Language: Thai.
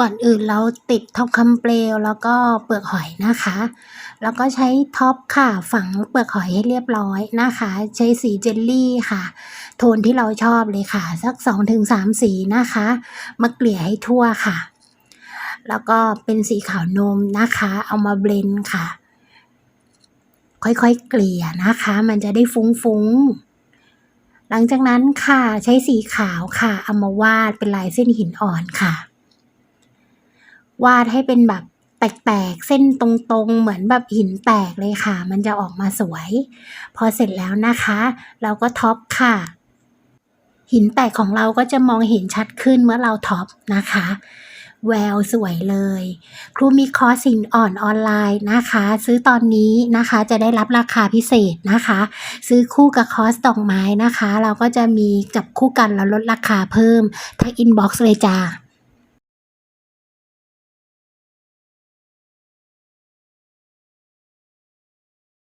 ก่อนอื่นเราติดท็องคำเปลวแล้วก็เปลือกหอยนะคะ แล้วก็ใช้ท็อปค่ะฝังเปลือกหอยให้เรียบร้อยนะคะ ใช้สีเจลลี่ค่ะ โทนที่เราชอบเลยค่ะ สัก 2-3 สีนะคะ มาเกลี่ยให้ทั่วค่ะ แล้วก็เป็นสีขาวนมนะคะ เอามาเบลนค่ะ ค่อยๆเกลี่ยนะคะ มันจะได้ฟุ้งๆหลังจากนั้นค่ะใช้สีขาวค่ะเอามาวาดเป็นลายเส้นหินอ่อนค่ะ วาดให้เป็นแบบแตกๆ เส้นตรงๆ เหมือนแบบหินแตกเลยค่ะ มันจะออกมาสวย พอเสร็จแล้วนะคะ เราก็ท็อปค่ะ หินแตกของเราก็จะมองเห็นชัดขึ้นเมื่อเราท็อปนะคะ แววสวยเลย ครูมีคอร์สสินอ่อนออนไลน์นะคะ ซื้อตอนนี้นะคะจะได้รับราคาพิเศษนะคะ ซื้อคู่กับคอร์สดอกไม้นะคะ เราก็จะมีจับคู่กันแล้วลดราคาเพิ่มทักอินบ็อกซ์เลยจ้า